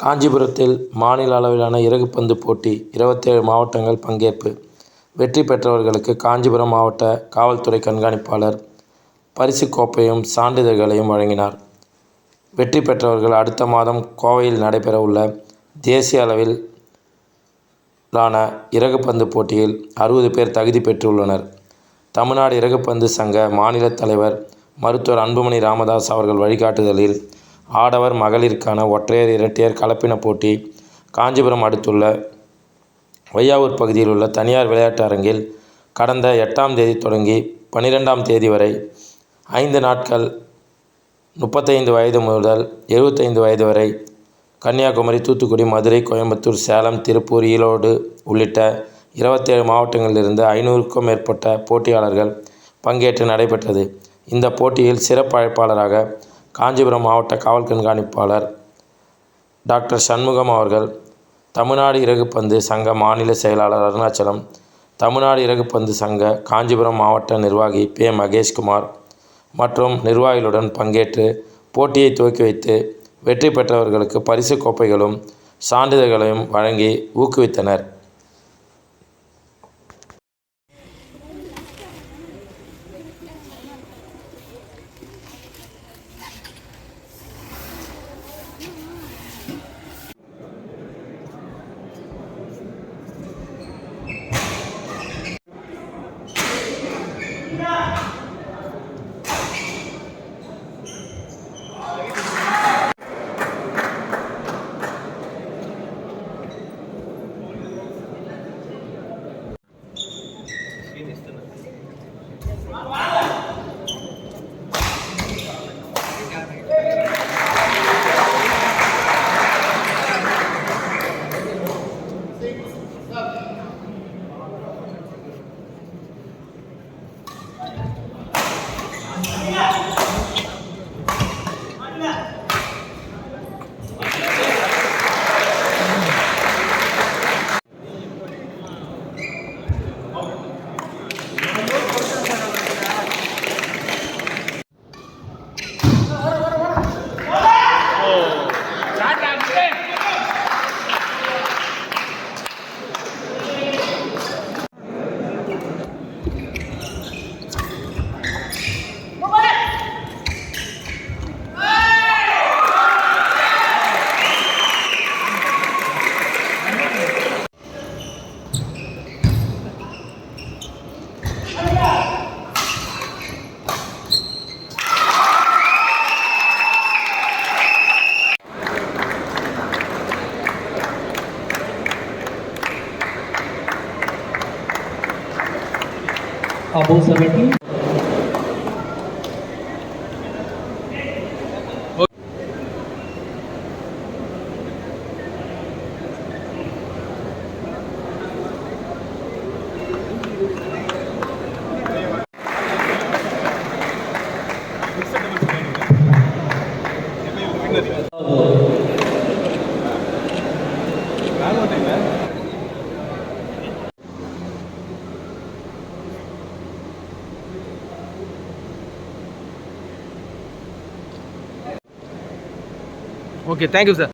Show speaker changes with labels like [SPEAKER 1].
[SPEAKER 1] காஞ்சிபுரத்தில் மாநில அளவிலான இறகுப்பந்து போட்டி இருபத்தேழு மாவட்டங்கள் பங்கேற்பு வெற்றி பெற்றவர்களுக்கு காஞ்சிபுரம் மாவட்ட காவல்துறை கண்காணிப்பாளர் பரிசுக் கோப்பையும் சான்றிதழ்களையும் வழங்கினார். வெற்றி பெற்றவர்கள் அடுத்த மாதம் கோவையில் நடைபெற உள்ள தேசிய அளவிலான இறகுப்பந்து போட்டியில் அறுபது பேர் தகுதி பெற்றுள்ளனர். தமிழ்நாடு இறகுப்பந்து சங்க மாநில தலைவர் மருத்துவர் அன்புமணி ராமதாஸ் அவர்கள் வழிகாட்டுதலில் ஆடவர், மகளிருக்கான ஒற்றையர், இரட்டையர் கலப்பின போட்டி காஞ்சிபுரம் அடுத்துள்ள வையாவூர் பகுதியில் உள்ள தனியார் விளையாட்டு அரங்கில் கடந்த எட்டாம் தேதி தொடங்கி பனிரெண்டாம் தேதி வரை ஐந்து நாட்கள் முப்பத்தைந்து வயது முதல் எழுபத்தைந்து வயது வரை கன்னியாகுமரி, தூத்துக்குடி, மதுரை, கோயம்புத்தூர், சேலம், திருப்பூர், ஈரோடு உள்ளிட்ட இருபத்தேழு மாவட்டங்களிலிருந்து ஐநூறுக்கும் மேற்பட்ட போட்டியாளர்கள் பங்கேற்று நடைபெற்றது. இந்த போட்டியில் சிறப்பு அழைப்பாளராக காஞ்சிபுரம் மாவட்ட காவல் கண்காணிப்பாளர் டாக்டர் சண்முகம் அவர்கள், தமிழ்நாடு இறகுப்பந்து சங்க மாநில செயலாளர் அருணாச்சலம் தமிழ்நாடு இறகுப்பந்து சங்க காஞ்சிபுரம் மாவட்ட நிர்வாகி பெ. மகேஷ்குமார் மற்றும் நிர்வாகிகளுடன் பங்கேற்று போட்டியை துவக்கி வைத்து வெற்றி பெற்றவர்களுக்கு பரிசுக் கோப்பைகளும், சான்றிதழ்களையும் வழங்கி ஊக்குவித்தனர். 야! Goddamn shit!
[SPEAKER 2] Above seventy
[SPEAKER 3] okay thank you sir